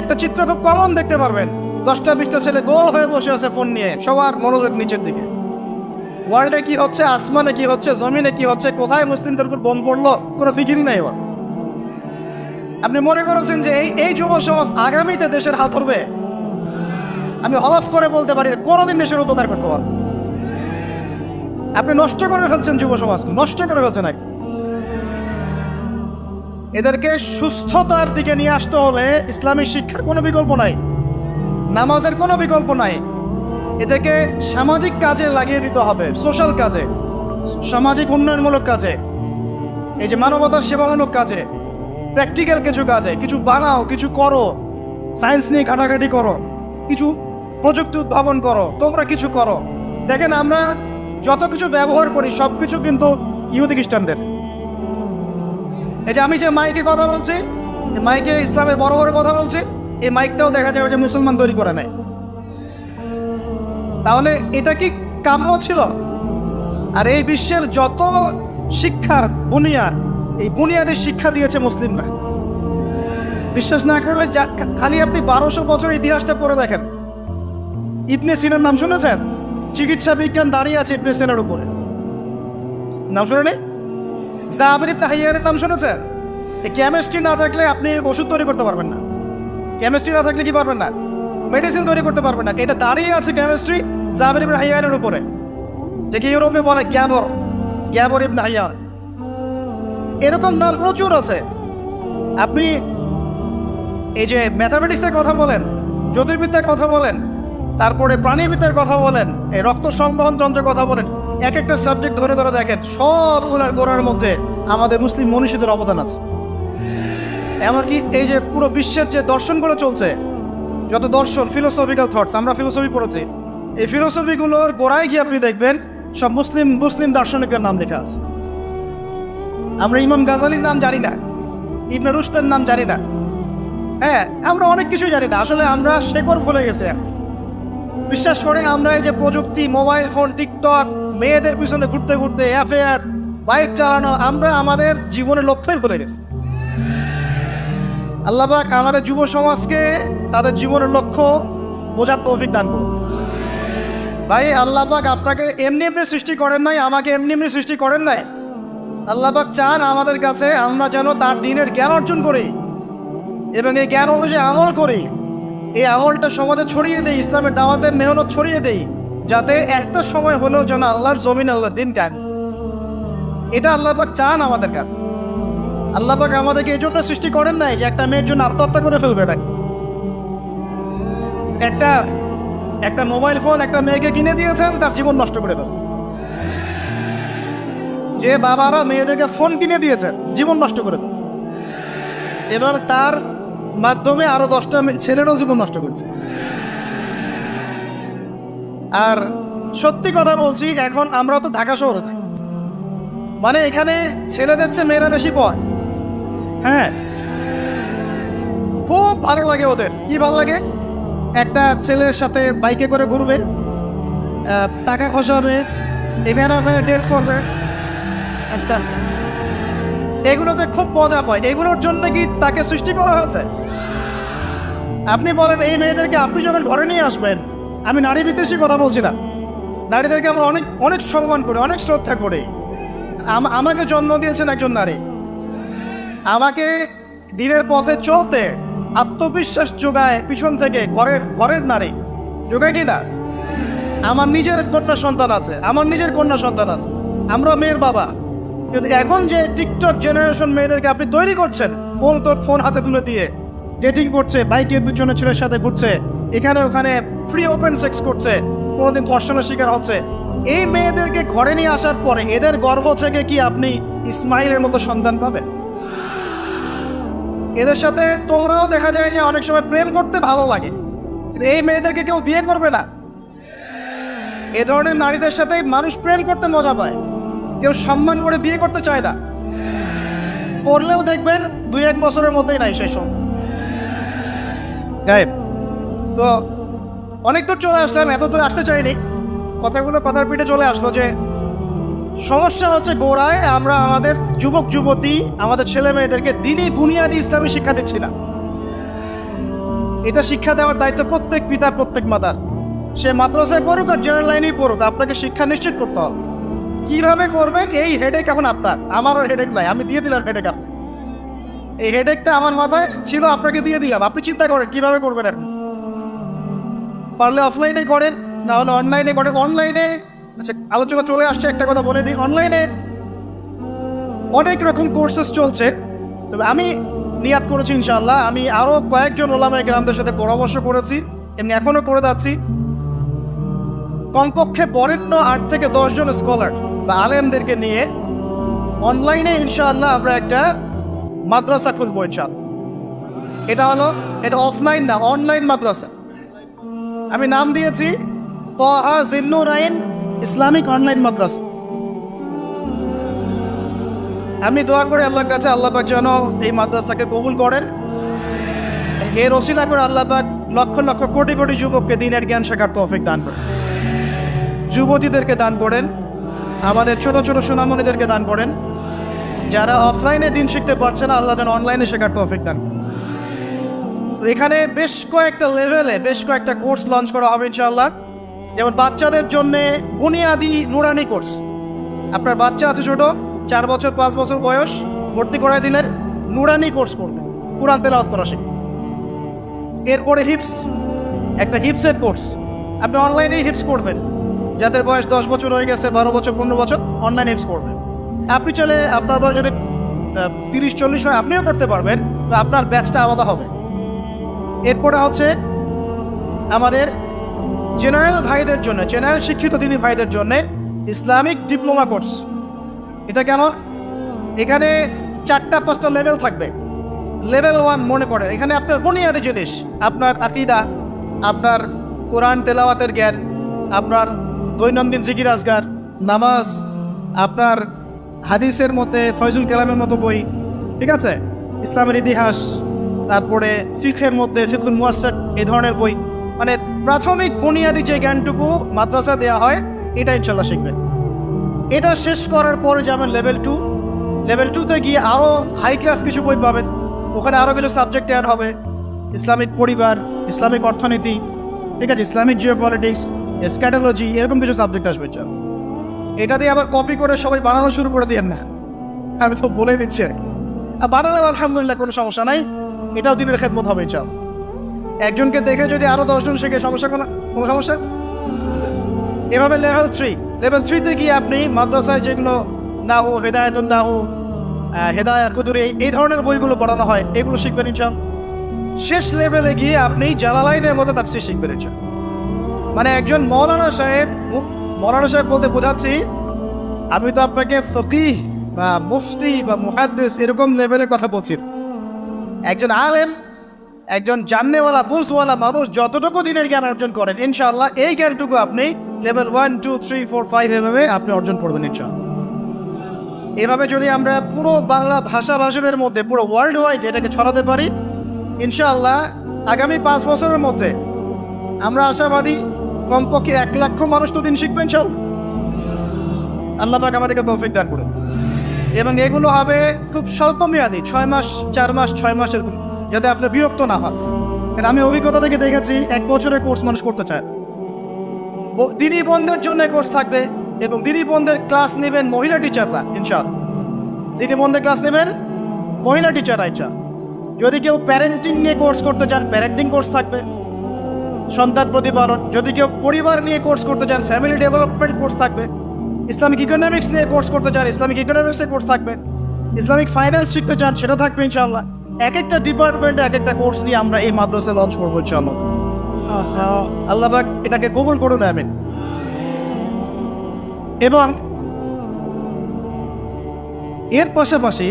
একটা চিত্র খুব কমন দেখতে পারবেন। দশটা বিশটা ছেলে গোল হয়ে বসে আছে ফোন নিয়ে, সবার মনোযোগ নিচের দিকে। ওয়ার্ল্ডে কি হচ্ছে, আসমানে কি হচ্ছে, জমিনে কি হচ্ছে, কোথায় মুসলিমদের উপর বোম পড়ল, কোনো ফিকিরই নাই ওর আপনি মনে করেছেন যে এই এই যুব সমাজ আগামীতে দেশের হাত ধরবে? আমি হলফ করে বলতে পারি কোনোদিন দেশের উপকার করতে পারব আপনি নষ্ট করে ফেলছেন যুব সমাজ, নষ্ট করে ফেলছেন এক এদেরকে সুস্থতার দিকে নিয়ে আসতে হলে ইসলামী শিক্ষার কোনো বিকল্প নাই, নামাজের কোনো বিকল্প নাই। এদেরকে সামাজিক কাজে লাগিয়ে দিতে হবে, সোশ্যাল কাজে, সামাজিক উন্নয়নমূলক কাজে, এই যে মানবতার সেবামূলক কাজে, প্র্যাকটিক্যাল কিছু কাজে, কিছু বানাও, কিছু করো, সায়েন্স নিয়ে ঘাটাঘাটি করো, কিছু প্রযুক্তি উদ্ভাবন করো, তোমরা কিছু করো। দেখেন আমরা যত কিছু ব্যবহার করি সব কিছু কিন্তু ইহুদি খ্রিস্টানদের। এই যে আমি যে মাইকে কথা বলছি মাইকে ইসলামের বড় বড় কথা বলছি, এই মাইকটাও দেখা যাবে যে মুসলমান তৈরি করে নেয়। তাহলে এটা কি কাম্য ছিল? আর এই বিশ্বের যত শিক্ষার বুনিয়াদ, এই বুনিয়াদের শিক্ষা দিয়েছে মুসলিমরা। বিশ্বাস না করলে খালি আপনি বারোশো বছর ইতিহাসটা পড়ে দেখেন। ইবনে সিনার নাম শুনেছেন? চিকিৎসা বিজ্ঞান দাঁড়িয়ে আছে ইবনে সিনার উপরে। নাম শুনে জাহাবির ইবনে হাইয়ারের নাম শুনেছেন? এই কেমিস্ট্রি না থাকলে আপনি ওষুধ তৈরি করতে পারবেন না। কেমিস্ট্রি না থাকলে কি পারবেন না? মেডিসিন তৈরি করতে পারবেন না। এটা দাঁড়িয়ে আছে কেমিস্ট্রি জাহাবির ইবনে হাইয়ারের উপরে। যে কি ইউরোপে বলে গ্যাবর গ্যাবর ইবনে হাইয়ার এরকম নাম প্রচুর আছে। আপনি এই যে ম্যাথামেটিক্সের কথা বলেন, জ্যোতির্বিদ্যার কথা বলেন, তারপরে প্রাণীবিদ্যার কথা বলেন, এই রক্ত সংবহন যন্ত্রের কথা বলেন এক একটা সাবজেক্ট ধরে ধরে দেখেন সবগুলোর গোড়ার মধ্যে আমাদের মুসলিম মনীষীদের অবদান আছে। এমনকি এই যে পুরো বিশ্বের যে দর্শনগুলো চলছে, যত দর্শন ফিলোসফিক্যাল থটস আমরা ফিলোসফি পড়েছি, এই ফিলোসফিগুলোর গোড়ায় গিয়ে আপনি দেখবেন, সব মুসলিম মুসলিম দার্শনিকের নাম লেখা আছে। আমরা ইমাম গাজালির নাম জানি না, ইবনে রুশদের নাম জানি না। হ্যাঁ আমরা অনেক কিছুই জানি না, আসলে আমরা শেকর ভুলে গেছে। বিশ্বাস করেন, আমরা এই যে প্রযুক্তি, মোবাইল ফোন, টিকটক মেয়েদের পিছনে ঘুরতে ঘুরতে অ্যাফেয়ার বাইক চালানো, আমরা আমাদের জীবনের লক্ষ্যই ভুলে গেছি। আল্লাহবাক আমাদের যুব সমাজকে তাদের জীবনের লক্ষ্য বোঝার তৌফিক দান করুন। ভাই আল্লাহবাক আপনাকে এমনি এমনি সৃষ্টি করেন নাই, আমাকে এমনি এমনি সৃষ্টি করেন নাই। আল্লাহবাক চান আমাদের কাছে আমরা যেন তার দিনের জ্ঞান অর্জন করি এবং এই জ্ঞান অনুযায়ী আমল করি। এই আমলটা সমাজে ছড়িয়ে দেই, ইসলামের দাওয়াতের মেহনত ছড়িয়ে দেই। যাতে একটা সময় হলেও যেন আল্লাহর জমিন আল্লাহর দিন জ্ঞান এটা আল্লাহবাক চান আমাদের কাছে। আল্লাহবাক আমাদেরকে এই জন্য সৃষ্টি করেন নাই যে একটা মেয়ের জন্য আত্মহত্যা করে ফেলবে না একটা একটা মোবাইল ফোন একটা মেয়েকে কিনে দিয়েছেন, তার জীবন নষ্ট করে ফেলবে। যে বাবারা মেয়েদেরকে ফোন কিনে দিয়েছেন, জীবন নষ্ট করে ফেলছে। এবার তার মাধ্যমে আরও দশটা ছেলেরও জীবন নষ্ট করছে। আর সত্যি কথা বলছি, এখন আমরা তো ঢাকা শহরে থাকি। মানে এখানে ছেলেদের চেয়ে মেয়েরা বেশি পড়। হ্যাঁ। খুব ভালো লাগে ওদের। কি ভালো লাগে? একটা ছেলের সাথে বাইকে করে ঘুরবে টাকা খসাবে এখানে ওখানে ডেট করবে। আস্তে আস্তে। এগুলোতে খুব মজা পায়। এগুলোর জন্য কি তাকে সৃষ্টি করা হয়েছে? আপনি বলেন, এই মেয়েদেরকে আপনি যখন ঘরে নিয়ে আসবেন আমি নারী বিদ্বেষী কথা বলছি না। নারীদেরকে আমরা অনেক অনেক সম্মান করি, অনেক শ্রদ্ধা করি। আম- আমাকে জন্ম দিয়েছেন একজন নারী। আমাকে দিনের পথে চলতে আত্মবিশ্বাস যোগায় পিছন থেকে ঘরের ঘরের নারী। যোগায় কি না? আমার নিজের কন্যা সন্তান আছে, আমার নিজের কন্যা সন্তান আছে। আমরা মেয়ের বাবা। কিন্তু এখন যে টিকটক জেনারেশন মেয়েদেরকে আপনি তৈরি করছেন ফোন তোর ফোন হাতে তুলে দিয়ে। ডেটিং করছে, বাইকের পিছনে ছেলের সাথে ঘুরছে। এখানে ওখানে ফ্রি ওপেন সেক্স করছে, কোনোদিন ধর্ষণের শিকার হচ্ছে। এই মেয়েদেরকে ঘরে নিয়ে আসার পরে এদের গর্ভ থেকে কি আপনি ইসমাইলের মতো সন্তান পাবেন? এদের সাথে তোমরাও দেখা যায় যে অনেক সময় প্রেম করতে ভালো লাগে। এই মেয়েদেরকে কেউ বিয়ে করবে না। এ ধরনের নারীদের সাথে মানুষ প্রেম করতে মজা পায়। কেউ সম্মান করে বিয়ে করতে চায় না। করলেও দেখবেন দুই এক বছরের মধ্যেই নাই সেই সব। গায়েব। তো অনেক দূর চলে আসলাম, এত দূর আসতে চাইনি। কথাগুলো কথার পিঠে চলে আসলো যে, সমস্যা হচ্ছে গোড়ায় আমরা আমাদের যুবক, যুবতী, আমাদের ছেলে মেয়েদেরকে দিনই বুনিয়াদি ইসলামী শিক্ষা দিচ্ছি না। এটা শিক্ষা দেওয়ার দায়িত্ব প্রত্যেক পিতার, প্রত্যেক মাতার। সে মাদ্রাসায় পড়ুক আর জেনারেল লাইনেই পড়ুক, আপনাকে শিক্ষা নিশ্চিত করতে হবে। কীভাবে করবেন এই হেডেক এখন আপনার। আমারও হেডেক নাই, আমি দিয়ে দিলাম হেডেক আপনি এই হেডেকটা আমার মাথায় ছিল, আপনাকে দিয়ে দিলাম। আপনি চিন্তা করেন কীভাবে করবেন এখন? পারলে অফলাইনে করেন না হলে অনলাইনে করেন অনলাইনে আচ্ছা আলোচনা চলে আসছে, একটা কথা বলে দিই। অনলাইনে অনেক রকম কোর্সেস চলছে। তবে আমি নিয়াত করেছি ইনশাল্লাহ আমি আরও কয়েকজন ওলামায় গ্রামদের সাথে পরামর্শ করেছি, এমনি এখনও করে যাচ্ছি। কমপক্ষে বরেণ্য আট থেকে দশজন স্কলার বা আলেমদেরকে নিয়ে অনলাইনে ইনশাআল্লাহ আমরা একটা মাদ্রাসা খুলবো ইনশাআল্লাহ। এটা হলো, এটা অফলাইন না অনলাইন মাদ্রাসা। আমি নাম দিয়েছি তহা ইসলামিক অনলাইন মাদ্রাসা। আমি দোয়া করে আল্লাহর কাছে আল্লাহ পাক যেন এই মাদ্রাসাকে কবুল করেন। এর ওসিলা করে আল্লাহ পাক লক্ষ লক্ষ কোটি কোটি যুবককে দিনের জ্ঞান শেখার তৌফিক দান করেন। যুবতীদেরকে দান করেন। আমাদের ছোট ছোট সোনামণিদেরকে দান করেন। যারা অফলাইনে দিন শিখতে পারছে না, আল্লাহ যেন অনলাইনে শেখার তৌফিক দান করেন। তো এখানে বেশ কয়েকটা লেভেলে বেশ কয়েকটা কোর্স লঞ্চ করা হবে ইনশাআল্লাহ। যেমন বাচ্চাদের জন্যে বুনিয়াদি নুরানি কোর্স আপনার বাচ্চা আছে ছোট, চার বছর, পাঁচ বছর বয়স, ভর্তি করাই দিলেন, নুরানি কোর্স করবে। কোরআন তেলাওয়াত করা শিখবে। এরপরে হিপস একটা হিপসের কোর্স আপনি অনলাইনেই হিপস করবেন। যাদের বয়স দশ বছর হয়ে গেছে, বারো বছর, পনেরো বছর অনলাইন হিপস করবেন আপনি চলে আপনার বয়স যদি তিরিশ, চল্লিশ হয়, আপনিও করতে পারবেন। আপনার ব্যাচটা আলাদা হবে। এরপরে হচ্ছে আমাদের জেনারেল ভাইদের জন্য, জেনারেল শিক্ষিত তিনি ভাইদের জন্য ইসলামিক ডিপ্লোমা কোর্স। এটা কেমন এখানে চারটা পাঁচটা লেভেল থাকবে। লেভেল ওয়ান মনে করেন, এখানে আপনার বুনিয়াদি জিনিস, আপনার আকিদা, আপনার কোরআন তেলাওয়াতের জ্ঞান, আপনার দৈনন্দিন জিকির আজগার, নামাজ, আপনার হাদিসের মধ্যে, ফয়জুল কালামের মতো বই, ঠিক আছে? ইসলামের ইতিহাস তারপরে ফিখের মধ্যে ফিখুল মুয়াসাদ এই ধরনের বই। মানে প্রাথমিক বুনিয়াদি যে জ্ঞানটুকু মাদ্রাসা দেওয়া হয়, এটা ইনশাল্লাহ শিখবেন। এটা শেষ করার পরে যাবেন লেভেল টু লেভেল টুতে গিয়ে আরও হাই ক্লাস কিছু বই পাবেন। ওখানে আরও কিছু সাবজেক্ট অ্যাড হবে। ইসলামিক পরিবার, ইসলামিক অর্থনীতি, ঠিক আছে, ইসলামিক জিও পলিটিক্স স্ক্যাটোলজি এরকম কিছু সাবজেক্ট আসবে চাও এটা দিয়ে আবার কপি করে সবাই বানানো শুরু করে দিয়েন না। আমি তো বলে দিচ্ছি আর বানালে আলহামদুলিল্লাহ কোনো সমস্যা নাই। এটাও দিনের খেদমত হবে চাও একজনকে দেখে যদি আরও দশজন শেখে, সমস্যা কোনো কোনো সমস্যা? এভাবে লেভেল থ্রি লেভেল থ্রিতে গিয়ে আপনি মাদ্রাসায় যেগুলো নাহু, হেদায়তুন নাহু হেদায়ত, কুদুরি, এই- ধরনের বইগুলো পড়ানো হয়, এগুলো শিখবেন ইনশাল শেষ লেভেলে গিয়ে আপনি জালালাইনের মতো তাপসি শিখবেন ইনশাল মানে একজন মৌলানা সাহেব মৌলানা সাহেব বলতে বোঝাচ্ছি, আমি তো আপনাকে ফকিহ বা মুফতি বা মুহাদ্দিস এরকম লেভেলের কথা বলছি না। একজন আলেম, একজন জাননেওয়ালা, বুঝওয়ালা মানুষ যতটুকু দিনের জ্ঞান অর্জন করেন, ইনশাআল্লাহ এই জ্ঞানটুকু আপনি level one two three four five এভাবে আপনি অর্জন করবেন ইনশাআল্লাহ। এভাবে যদি আমরা পুরো বাংলা ভাষাভাষীদের মধ্যে, পুরো ওয়ার্ল্ড ওয়াইড এটাকে ছড়াতে পারি, ইনশাআল্লাহ আগামী পাঁচ বছরের মধ্যে আমরা আশাবাদী কমপক্ষে এক লক্ষ মানুষ তো দিন শিখবেন সব আল্লাহ পাক আমাদেরকে তৌফিক দান করুন। এবং এগুলো হবে খুব স্বল্প মেয়াদি ছয় মাস, চার মাস, ছয় মাসের যাতে আপনার বিরক্ত না হন কারণ আমি অভিজ্ঞতা থেকে দেখেছি, এক বছরের কোর্স মানুষ করতে চায়। দিনী বন্ধের জন্য কোর্স থাকবে এবং দিনী বন্ধের ক্লাস নেবেন মহিলা টিচাররা ইনশাল দিনী বন্ধের ক্লাস নেবেন মহিলা টিচাররা ইনশাল যদি কেউ প্যারেন্টিং নিয়ে কোর্স করতে চান প্যারেন্টিং কোর্স থাকবে, সন্তান প্রতিপালন। যদি কেউ পরিবার নিয়ে কোর্স করতে চান ফ্যামিলি ডেভেলপমেন্ট কোর্স থাকবে। ইসলামিক ইকোনমিক্স নিয়ে কোর্স করতে চান ইসলামিক ইকোনমিক্সের কোর্স থাকবে। ইসলামিক ফাইন্যান্স শিখতে চান সেটা থাকবে ইনশাল্লাহ এক একটা ডিপার্টমেন্টে এক একটা কোর্স নিয়ে আমরা এই মাদ্রাসা লঞ্চ করব ইনশাল্লাহ আল্লাহ পাক এটাকে কবুল করুন আমিন। এবং এর পাশাপাশি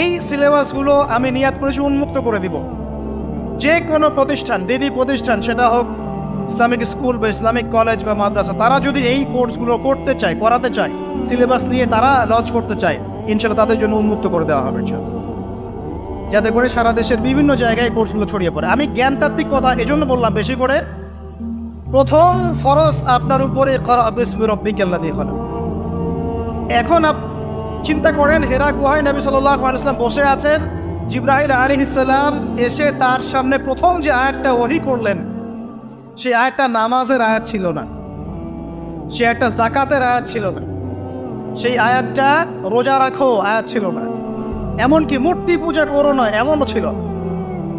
এই সিলেবাসগুলো আমি নিয়াত করেছি উন্মুক্ত করে দিব। যে কোনো প্রতিষ্ঠান দিনী প্রতিষ্ঠান সেটা হোক ইসলামিক স্কুল বা ইসলামিক কলেজ বা মাদ্রাসা, তারা যদি এই কোর্সগুলো করতে চায়, করাতে চায়, সিলেবাস নিয়ে তারা লঞ্চ করতে চায়, ইনশাল্লাহ তাদের জন্য উন্মুক্ত করে দেওয়া হবে। যাতে করে সারা দেশের বিভিন্ন জায়গায় কোর্সগুলো ছড়িয়ে পড়ে আমি জ্ঞানতাত্ত্বিক কথা এজন্য বললাম বেশি করে, প্রথম ফরজ আপনার উপরে রব্বিকাল্লা দিয়ে হলো এখন চিন্তা করেন, হেরা গুহায় নবী আলাইসলাম বসে আছেন জিব্রাহিল আলী ইসাল্লাম এসে তার সামনে প্রথম যে আয়াতটা ওহি করলেন সেই আয়াতটা নামাজের আয়াত ছিল না। সে একটা জাকাতের আয়াত ছিল না। সেই আয়াতটা রোজা রাখো আয়াত ছিল না। এমনকি মূর্তি পূজা করো না, এমনও ছিল।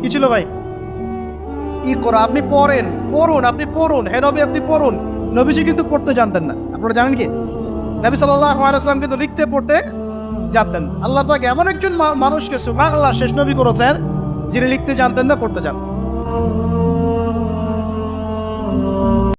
কি ছিল ভাই? ই করো, আপনি পড়েন, পড়ুন, আপনি পড়ুন, হে নবী আপনি পড়ুন। নবীজি কিন্তু পড়তে জানতেন না। আপনারা জানেন কি? নবী আলাইসলাম কিন্তু লিখতে, পড়তে জানতেন। আল্লাহ পাক এমন একজন মানুষকে সুভাগ আল্লাহ শেষ নবী করেছেন, যিনি লিখতে জানতেন না, পড়তে জানতেন